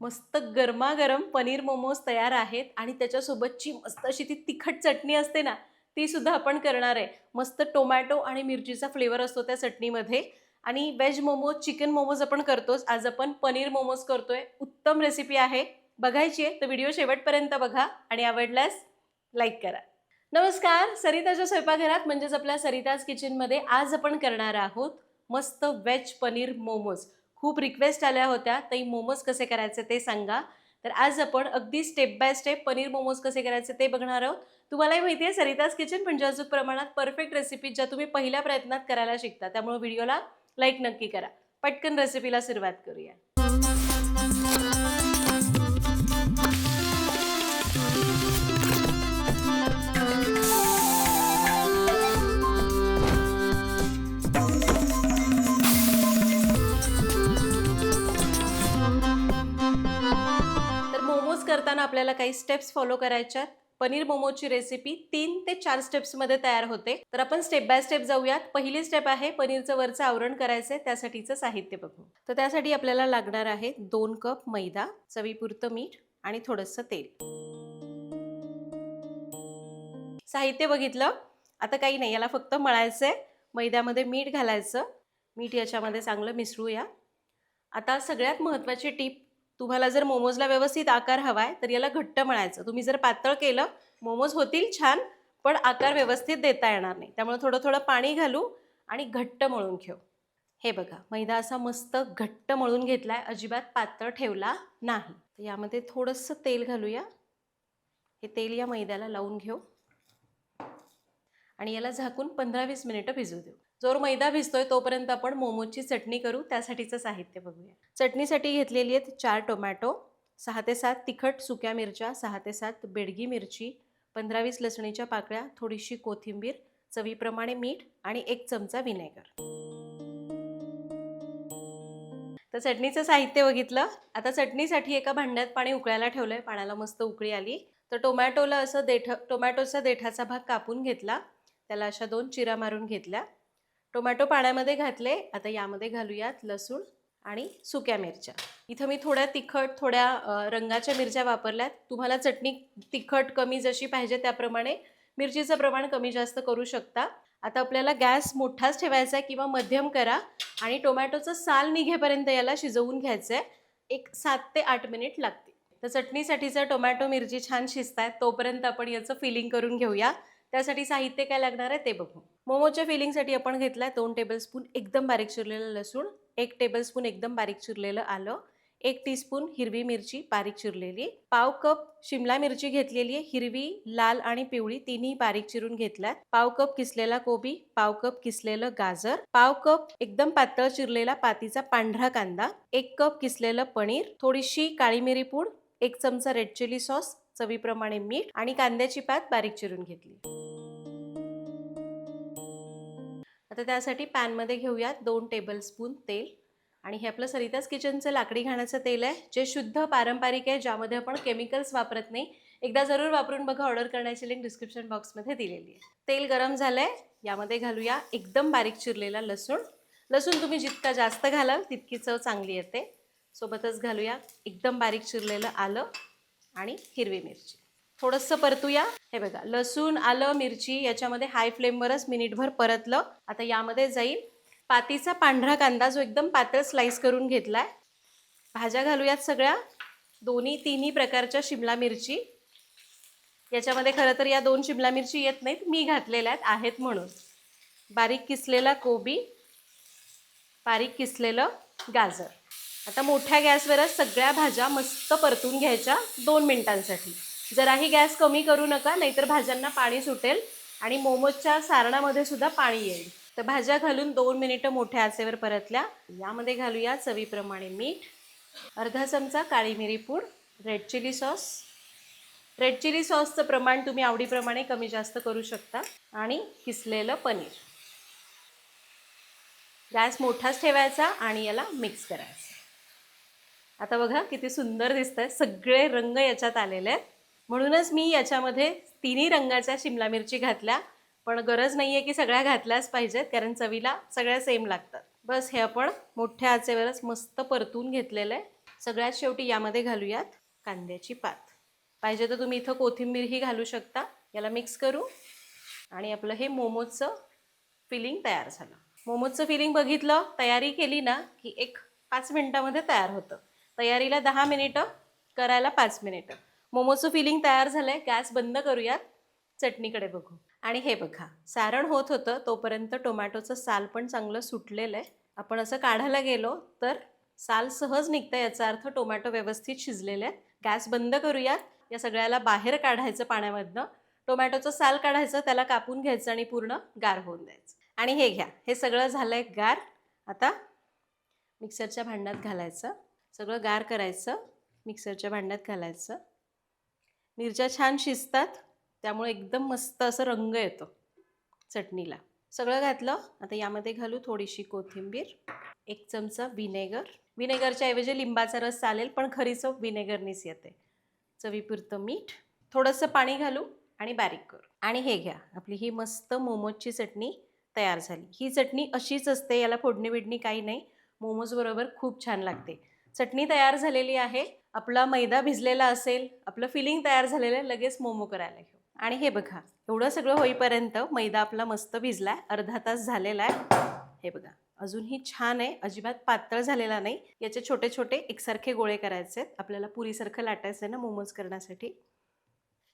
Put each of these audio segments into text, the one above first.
मस्त गरमागरम पनीर मोमोज तयार आहेत आणि त्याच्यासोबतची मस्त अशी ती तिखट चटणी असते ना ती सुद्धा आपण करणार आहे. मस्त टोमॅटो आणि मिरचीचा फ्लेवर असतो त्या चटणीमध्ये. आणि व्हेज मोमोज चिकन मोमोज आपण करतोच. आज आपण पनीर मोमोज करतोय. उत्तम रेसिपी आहे. बघायची आहे तर व्हिडिओ शेवटपर्यंत बघा आणि आवडल्यास लाईक करा. नमस्कार सरिताच्या स्वयंपाकघरात म्हणजेच आपल्या सरिताज किचनमध्ये आज आपण करणार आहोत मस्त व्हेज पनीर मोमोज. खूप रिक्वेस्ट आल्या होत्या ताई मोमोज कसे करायचे ते सांगा. तर आज आपण अगदी step by step paneer momos कसे करायचे ते बघणार आहोत. तुम्हालाही माहिती आहे सरिताज किचन म्हणजे अजून प्रमाणात परफेक्ट रेसिपी ज्या तुम्ही पहिल्या प्रयत्नात करायला शिकता. त्यामुळे व्हिडिओला लाईक नक्की करा. पटकन रेसिपीला सुरुवात करूया. आपल्याला काही स्टेप्स फॉलो करायच्यात. पनीर मोमोची रेसिपी तीन ते चार स्टेप्समध्ये तयार होते. तर आपण स्टेप बाय स्टेप जाऊयात. पहिली स्टेप आहे पनीरचं वरचं आवरण करायचं आहे त्यासाठीचं साहित्य बघू. तर त्यासाठी आपल्याला लागणार आहे दोन कप मैदा चवीपुरतं मीठ आणि थोडंसं तेल. साहित्य बघितलं? आता काही नाही याला फक्त मळायचं आहे मैद्यामध्ये मीठ घालायचं. मीठ याच्यामध्ये चांगलं मिसळूया. आता सगळ्यात महत्त्वाची टीप तुम्हाला जर मोमोजला व्यवस्थित आकार हवा आहे तर याला घट्ट मळायचं तुम्ही जर पातळ केलं मोमोज होतील छान पण आकार व्यवस्थित देता येणार नाही. त्यामुळे थोडं थोडं पाणी घालू आणि घट्ट मळून घेऊ. हे बघा मैदा असा मस्त घट्ट मळून घेतलाय अजिबात पातळ ठेवला नाही. तर यामध्ये थोडंसं तेल घालूया. हे तेल या मैद्याला लावून घेऊ. आणि याला झाकून पंधरा वीस मिनिटं भिजू देऊ. जोर मैदा भिजतोय तोपर्यंत आपण मोमोजची चटणी करू त्यासाठीचं साहित्य बघूया. चटणीसाठी घेतलेली आहेत चार टोमॅटो सहा ते सात तिखट सुक्या मिरच्या सहा ते सात बेडगी मिरची पंधरा वीस लसणीच्या पाकळ्या थोडीशी कोथिंबीर चवीप्रमाणे मीठ आणि एक चमचा विनेगर. तर चटणीचं साहित्य बघितलं. आता चटणीसाठी एका भांड्यात पाणी उकळायला ठेवलंय. पाण्याला मस्त उकळी आली. तर टोमॅटोला असं देठ टोमॅटोचा देठाचा भाग कापून घेतला. त्याला अशा दोन चिरा मारून घेतल्या. टोमॅटो पाण्यामध्ये घातले. आता यामध्ये घालूयात लसूण आणि सुक्या मिरच्या. इथं मी थोड्या तिखट थोड्या रंगाच्या मिरच्या वापरल्यात. तुम्हाला चटणी तिखट कमी जशी पाहिजे त्याप्रमाणे मिरचीचं प्रमाण कमी जास्त करू शकता. आता आपल्याला गॅस मोठाच ठेवायचा आहे किंवा मध्यम करा आणि टोमॅटोचं साल निघेपर्यंत याला शिजवून घ्यायचं आहे एक सात ते आठ मिनिट लागते तर चटणीसाठीचा टोमॅटो मिरची छान शिजतायत. तोपर्यंत आपण याचं फिलिंग करून घेऊया. त्यासाठी साहित्य काय लागणार आहे ते बघू. मोमोच्या फिलिंगसाठी आपण घेतलाय दोन टेबलस्पून एकदम बारीक चिरलेलं लसूण एक टेबलस्पून एकदम बारीक चिरलेलं आलं एक टीस्पून हिरवी मिरची बारीक चिरलेली पाव कप शिमला मिरची घेतलेली आहे हिरवी लाल आणि पिवळी तिन्ही बारीक चिरून घेतल्यात. पाव कप किसलेला कोबी पाव कप किसलेलं गाजर पाव कप एकदम पातळ चिरलेला पातीचा पांढरा कांदा एक कप किसलेलं पनीर थोडीशी काळी मिरी पूड एक चमचा रेड चिली सॉस चवीप्रमाणे मीठ आणि कांद्याची पात बारीक चिरून घेतली. आता त्यासाठी पॅनमध्ये घेऊयात दोन टेबलस्पून तेल. आणि हे आपलं सरिताज किचनचं लाकडी घाण्याचं तेल आहे जे शुद्ध पारंपरिक आहे ज्यामध्ये आपण केमिकल्स वापरत नाही. एकदा जरूर वापरून बघा ऑर्डर करण्याची लिंक डिस्क्रिप्शन बॉक्समध्ये दिलेली आहे. तेल गरम झालंय यामध्ये घालूया एकदम बारीक चिरलेला लसूण. लसूण तुम्ही जितका जास्त घालाल तितकी चव चांगली येते. सोबतच घालूया एकदम बारीक चिरलेलं आलं. आणि हिरवी मिरची. थोडंसं परतूया. हे बघा लसूण आलं मिरची याच्यामध्ये हाय फ्लेमवरच मिनिटभर परतलं. आता यामध्ये जाईल पातीचा पांढरा कांदा जो एकदम पातळ स्लाईस करून घेतला आहे भाज्या घालूयात सगळ्या. दोन्ही तिन्ही प्रकारच्या शिमला मिरची. याच्यामध्ये खरं तर या दोन शिमला मिरची येत नाहीत मी घातलेल्या आहेत आहेत म्हणून. बारीक किसलेला कोबी बारीक किसलेलं गाजर. आता मोठ्या गॅसवरच सगळ्या भाज्या मस्त परतून घ्यायच्या दोन मिनिटांसाठी. जराही गॅस कमी करू नका नाहीतर भाज्यांना पाणी सुटेल आणि मोमोजच्या सारणामध्ये सुद्धा पाणी येईल. तर भाज्या घालून दोन मिनिटं मोठ्या आचेवर परतल्या. यामध्ये घालूया चवीप्रमाणे मीठ अर्धा चमचा काळी मिरी पूड red chilli sauce. Red chilli सॉसचं प्रमाण तुम्ही आवडीप्रमाणे कमी जास्त करू शकता आणि किसलेलं पनीर. गॅस मोठाच ठेवायचा आणि याला मिक्स करायचं. आता बघा किती सुंदर दिसत आहे सगळे रंग याच्यात आलेले आहेत. म्हणूनच मी याच्यामध्ये तिन्ही रंगाच्या शिमला मिरची घातल्या. पण गरज नाही आहे की सगळ्या घातल्याच पाहिजेत कारण चवीला सगळ्या सेम लागतात. बस हे आपण मोठ्या आचेवरच मस्त परतून घेतलेलं आहे. सगळ्यात शेवटी यामध्ये घालूयात कांद्याची पात. पाहिजे तर तुम्ही इथं कोथिंबीरही घालू शकता. याला मिक्स करू. आणि आपलं हे मोमोजचं फिलिंग तयार झालं. मोमोजचं फिलिंग बघितलं तयारी केली ना की एक पाच मिनटामध्ये तयार होतं. तयारीला दहा मिनिटं करायला पाच मिनिटं. मोमोचं फिलिंग तयार झालं आहे गॅस बंद करूयात. चटणीकडे बघू. आणि हे बघा सारण होत होतं तोपर्यंत टोमॅटोचं साल पण चांगलं सुटलेलं आहे. आपण असं काढायला गेलो तर साल सहज निघतं याचा अर्थ टोमॅटो व्यवस्थित शिजलेले आहेत. गॅस बंद करूयात. या सगळ्याला बाहेर काढायचं पाण्यामधनं. टोमॅटोचं साल काढायचं त्याला कापून घ्यायचं आणि पूर्ण गार होऊन द्यायचं. आणि हे घ्या हे सगळं झालं आहे गार. आता मिक्सरच्या भांड्यात घालायचं. सगळं गार करायचं मिक्सरच्या भांड्यात घालायचं. मिरच्या छान शिजतात त्यामुळे एकदम मस्त असं रंग येतो चटणीला. सगळं घातलं आता यामध्ये घालू थोडीशी कोथिंबीर एक चमचा विनेगर. विनेगरच्या ऐवजी लिंबाचा रस चालेल पण खरी चव विनेगरनीच येते. चवीपुरतं मीठ थोडंसं पाणी घालू आणि बारीक करू. आणि हे घ्या आपली ही मस्त मोमोजची चटणी तयार झाली. ही चटणी अशीच असते याला फोडणी बिडणी काही नाही. मोमोजबरोबर खूप छान लागते. चटणी तयार झालेली आहे आपला मैदा भिजलेला असेल आपलं फिलिंग तयार झालेलं आहे लगेच मोमो करायला घेऊ. आणि हे बघा एवढं सगळं होईपर्यंत मैदा आपला मस्त भिजला आहे अर्धा तास झालेला आहे. हे बघा अजूनही छान आहे अजिबात पातळ झालेला नाही. याचे छोटे छोटे एकसारखे गोळे करायचे आहेत. आपल्याला पुरीसारखं लाटायचं आहे ना मोमोज करण्यासाठी.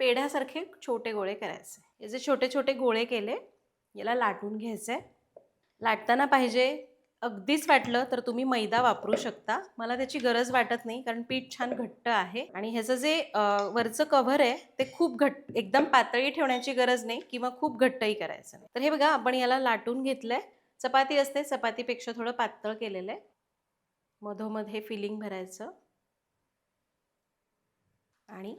पेढ्यासारखे छोटे गोळे करायचे याचे छोटे छोटे गोळे केले याला लाटून घ्यायचं आहे लाटताना पाहिजे अगदीच वाटलं तर तुम्ही मैदा वापरू शकता. मला त्याची गरज वाटत नाही कारण पीठ छान घट्ट आहे. आणि ह्याचं जे वरचं कव्हर आहे ते खूप घट्ट एकदम पातळी ठेवण्याची गरज नाही किंवा खूप घट्टही करायचं नाही. तर हे बघा आपण याला लाटून घेतलंय. चपाती असते चपातीपेक्षा थोडं पातळ केलेलं आहे. मधोमध हे फिलिंग भरायचं. आणि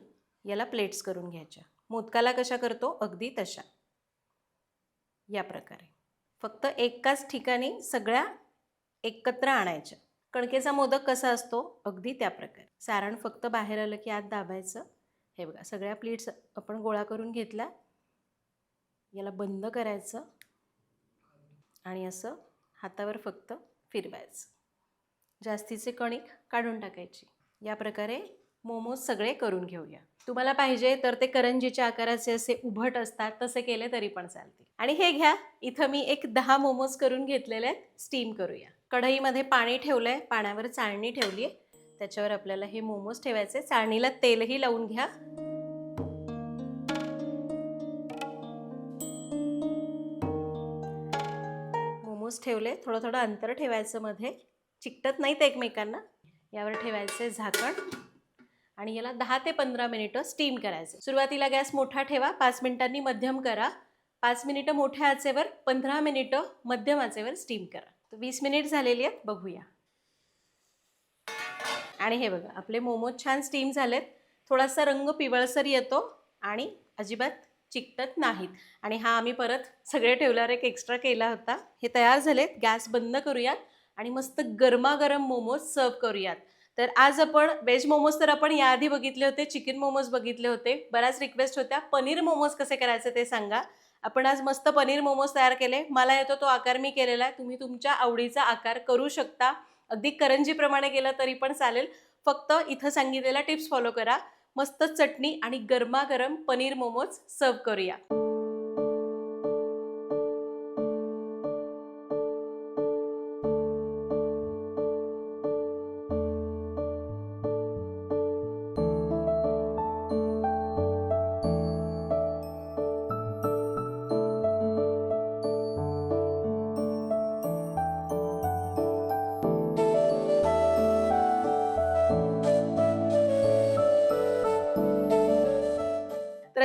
याला प्लेट्स करून घ्यायच्या. मोदकाला कशा करतो? अगदी तशा. या प्रकारे. फक्त एकाच ठिकाणी सगळ्या एकत्र आणायच्या कणकेचा मोदक कसा असतो? अगदी त्या प्रकारे. सारण फक्त बाहेर आलं की आत दाबायचं. हे बघा सगळ्या प्लेट्स आपण गोळा करून घेतल्या. याला बंद करायचं. आणि असं हातावर फक्त फिरवायचं. जास्तीचे कणिक काढून टाकायची. या प्रकारे मोमोज सगळे करून घेऊया. तुम्हाला पाहिजे तर ते करंजीच्या आकाराचे असे उभट असतात तसे केले तरी पण चालतील. आणि हे घ्या इथं मी एक दहा मोमोज करून घेतलेले आहेत स्टीम करूया. कढईमध्ये पाणी ठेवलं आहे पाण्यावर चाळणी ठेवली आहे त्याच्यावर आपल्याला हे मोमोज ठेवायचे चाळणीला तेलही लावून घ्या. मोमोज ठेवले थोडं थोडं अंतर ठेवायचं मध्ये. चिकटत नाहीत एकमेकांना. यावर ठेवायचे झाकण. आणि याला दहा ते पंधरा मिनिटं स्टीम करायचं. सुरुवातीला गॅस मोठा ठेवा पाच मिनिटांनी मध्यम करा. पाच मिनिटं मोठ्या आचेवर पंधरा मिनिटं मध्यम आचेवर स्टीम करा. तर वीस मिनिट झालेली आहेत बघूया. आणि हे बघा आपले मोमोज छान स्टीम झालेत. थोडासा रंग पिवळसर येतो आणि अजिबात चिकटत नाहीत. आणि हा आम्ही परत सगळे ठेवल्यावर एक एक्स्ट्रा केला होता. हे तयार झालेत गॅस बंद करूयात आणि मस्त गरमागरम मोमोज सर्व करूयात. तर आज आपण वेज मोमोज तर आपण याआधी बघितले होते चिकन मोमोज बघितले होते. बऱ्याच रिक्वेस्ट होत्या. पनीर मोमोज कसे करायचे ते सांगा. आपण आज मस्त पनीर मोमोज तयार केले. मला येतो तो आकार मी केलेला आहे. तुम्ही तुमच्या आवडीचा आकार करू शकता. अगदी करंजीप्रमाणे केलं तरी पण चालेल. फक्त इथं सांगितलेल्या टिप्स फॉलो करा. मस्त चटणी आणि गरमागरम पनीर मोमोज सर्व करूया.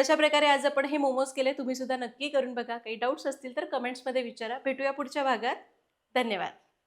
अशा प्रकारे आज आपण हे मोमोज केले. तुम्ही सुद्धा नक्की करून बघा. काही डाऊट्स असतील तर कमेंट्समध्ये विचारा. भेटूया पुढच्या भागात. धन्यवाद.